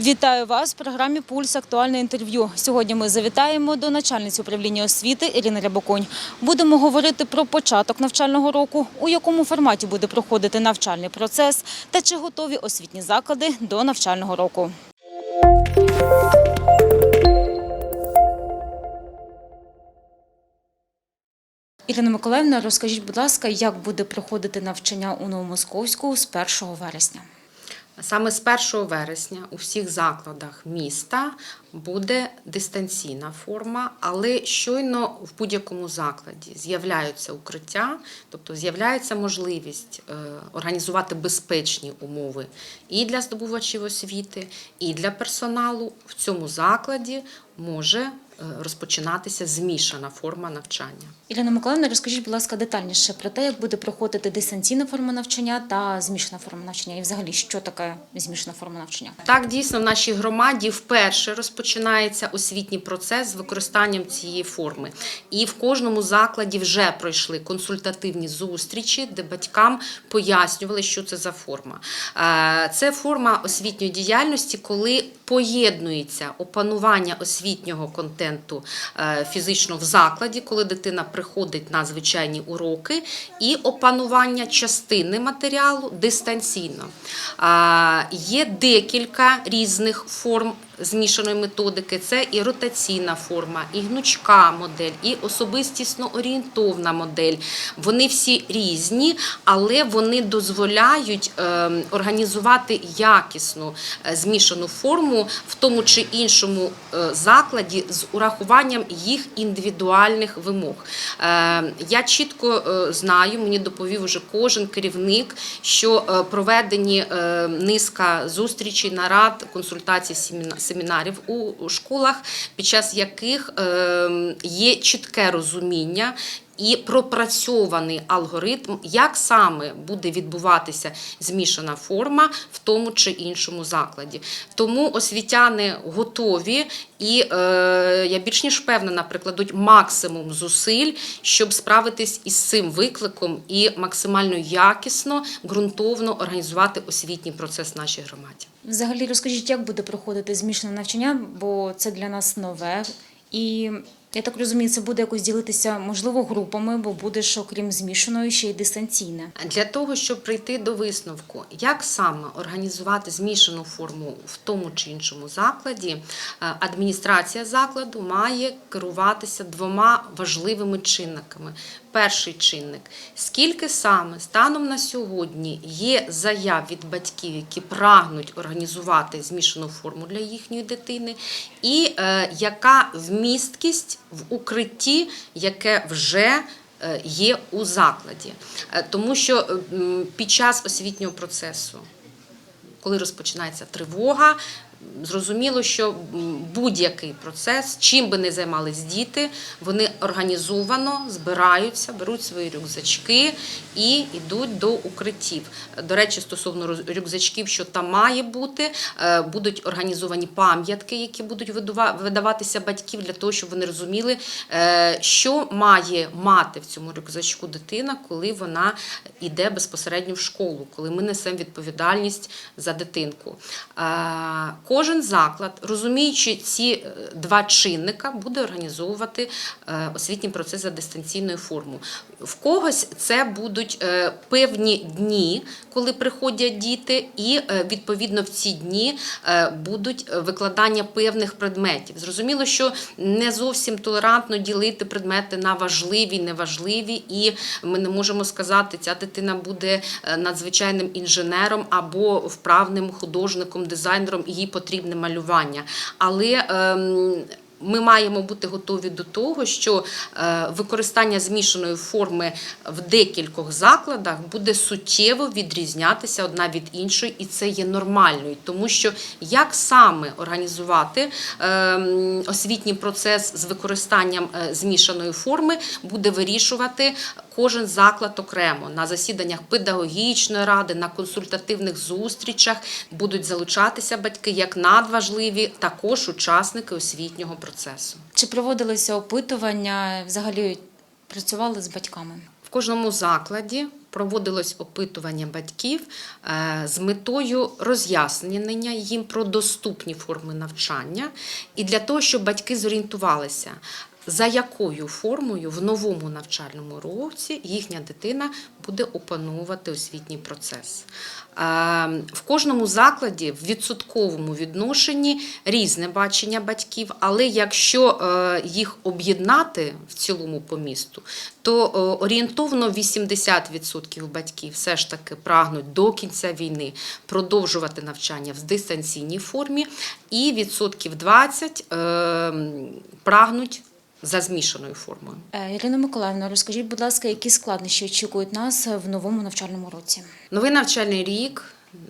Вітаю вас в програмі Пульс актуальне інтерв'ю. Сьогодні ми завітаємо до начальниці управління освіти Ірини Рябоконь. Будемо говорити про початок навчального року, у якому форматі буде проходити навчальний процес та чи готові освітні заклади до навчального року. Ірина Миколаївна, розкажіть, будь ласка, як буде проходити навчання у Новомосковську з 1 вересня? Саме з 1 вересня у всіх закладах міста буде дистанційна форма, але щойно в будь-якому закладі з'являються укриття, тобто з'являється можливість е, організувати безпечні умови і для здобувачів освіти, і для персоналу. В цьому закладі може розпочинатися змішана форма навчання. Ірина Миколаївна, розкажіть, будь ласка, детальніше про те, як буде проходити дистанційна форма навчання та змішана форма навчання, і взагалі, що таке змішана форма навчання? Так, дійсно, в нашій громаді вперше розпочинається освітній процес з використанням цієї форми. І в кожному закладі вже пройшли консультативні зустрічі, де батькам пояснювали, що це за форма. Е, Це форма освітньої діяльності, коли поєднується опанування освітнього контенту е, фізично в закладі, коли дитина приходить на звичайні уроки, і опанування частини матеріалу дистанційно. Є декілька різних форм. Змішаної методики це і ротаційна форма, і гнучка модель, і особистісно орієнтовна модель. Вони всі різні, але вони дозволяють е, організувати якісну е, змішану форму в тому чи іншому е, закладі з урахуванням їх індивідуальних вимог. Е, Я чітко е, знаю, мені доповів уже кожен керівник, що проведені е, низка зустрічей, нарад, консультацій, семіна- семінарів у школах, під час яких е, є чітке розуміння. І пропрацьований алгоритм, як саме буде відбуватися змішана форма в тому чи іншому закладі. Тому освітяни готові, і е, я більш ніж впевнена, прикладуть максимум зусиль, щоб справитись із цим викликом і максимально якісно, ґрунтовно організувати освітній процес в нашій громаді. Взагалі, розкажіть, як буде проходити змішане навчання, бо це для нас нове. І я так розумію, це буде якось ділитися, можливо, групами, бо буде ж, окрім змішаної, ще й дистанційне. Для того, щоб прийти до висновку, як саме організувати змішану форму в тому чи іншому закладі, е, адміністрація закладу має керуватися двома важливими чинниками. Перший чинник скільки саме станом на сьогодні є заяв від батьків, які прагнуть організувати змішану форму для їхньої дитини, і е, яка вмісткість в укритті, яке вже е, є у закладі. Е, Тому що е, під час освітнього процесу, коли розпочинається тривога, зрозуміло, що будь-який процес, чим би не займались діти, вони організовано збираються, беруть свої рюкзачки і йдуть до укриттів. До речі, стосовно рюкзачків, що там має бути, е, будуть організовані пам'ятки, які будуть видаватися батьків для того, щоб вони розуміли, е, що має мати в цьому рюкзачку дитина, коли вона йде безпосередньо в школу, коли ми несемо відповідальність за дитинку. Кожен заклад, розуміючи ці е, два чинника, буде організовувати е, освітній процес за дистанційною формою. В когось це будуть е, певні дні, коли приходять діти, і відповідно в ці дні будуть викладання певних предметів. Зрозуміло, що не зовсім толерантно ділити предмети на важливі, неважливі, і ми не можемо сказати, ця дитина буде надзвичайним інженером або вправним художником, дизайнером, і їй потрібне малювання. Але ем, ми маємо бути готові до того, що е, використання змішаної форми в декількох закладах буде суттєво відрізнятися одна від іншої, і це є нормальною, тому що як саме організувати е, освітній процес з використанням е, змішаної форми, буде вирішувати кожен заклад окремо на засіданнях педагогічної ради, на консультативних зустрічах будуть залучатися батьки як надважливі, також учасники освітнього процесу. Чи проводилися опитування? Взагалі працювали з батьками? В кожному закладі проводилось опитування батьків е, з метою роз'яснення їм про доступні форми навчання і для того, щоб батьки зорієнтувалися. За якою формою в новому навчальному році їхня дитина буде опановувати освітній процес? В кожному закладі в відсотковому відношенні різне бачення батьків, але якщо е, їх об'єднати в цілому по місту, то е, орієнтовно 80% батьків все ж таки прагнуть до кінця війни продовжувати навчання в дистанційній формі, і відсотків 20 е, прагнуть за змішаною формою. Е, Ірина Миколаївна, розкажіть, будь ласка, які складнощі очікують нас в новому навчальному році? Новий навчальний рік.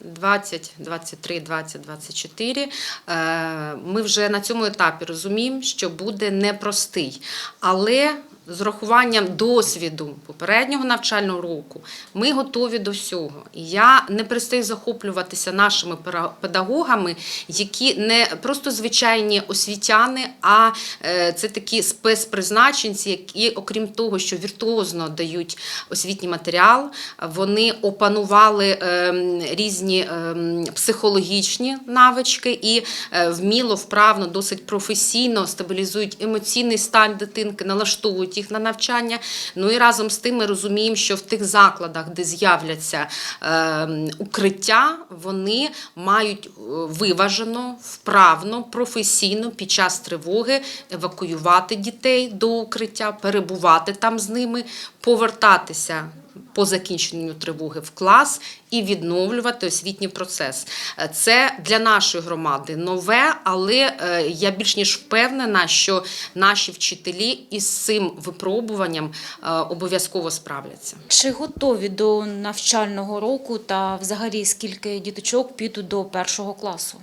20, 23, 20, 24. Е, Ми вже на цьому етапі розуміємо, що буде непростий. Але з урахуванням досвіду попереднього навчального року ми готові до всього. Я не перестаю захоплюватися нашими педагогами, які не просто звичайні освітяни, а е, це такі спецпризначенці, які, окрім того, що віртуозно дають освітній матеріал, вони опанували ем, різні ем, психологічні навички і е, вміло, вправно, досить професійно стабілізують емоційний стан дитинки, налаштовують їх на навчання. Ну і разом з тим ми розуміємо, що в тих закладах, де з'являться ем, укриття, вони мають е, виважено, вправно, професійно під час тривоги евакуювати дітей до укриття, перебувати там з ними, повертатися по закінченню тривоги в клас і відновлювати освітній процес. Е, Це для нашої громади нове, але е, я більш ніж впевнена, що наші вчителі із цим випробуванням е, обов'язково справляться. Чи готові до навчального року та взагалі скільки діточок підуть до першого класу?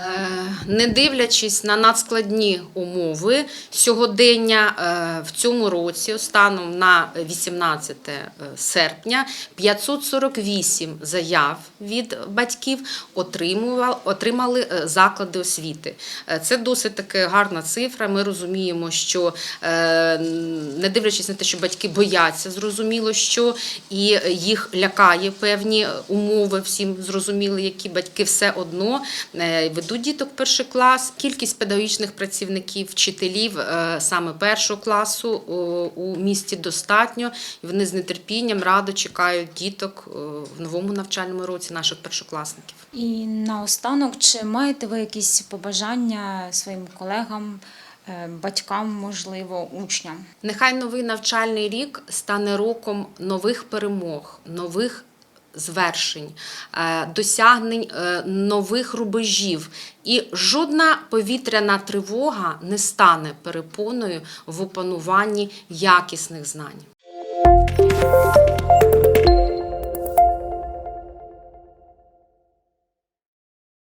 Е, Не дивлячись на надскладні умови сьогодення е, в цьому році, станом на 18 серпня, 548 заяв від батьків отримали е, заклади освіти. Е, Це досить таки гарна цифра. Ми розуміємо, що е, не дивлячись на те, що батьки бояться, зрозуміло, що і їх лякає певні умови, всім зрозуміло, які батьки все одно е, ведуть діток в перший клас. Кількість педагогічних працівників, вчителів е, саме першого класу у місті достатньо. І вони з нетерпінням радо чекають діток е, в новому навчальному році наших першокласників. І наостанок, чи маєте ви якісь побажання своїм колегам, е, батькам, можливо, учням? Нехай новий навчальний рік стане роком нових перемог, нових звершень, е, досягнень е, нових рубежів. І жодна повітряна тривога не стане перепоною в опануванні якісних знань.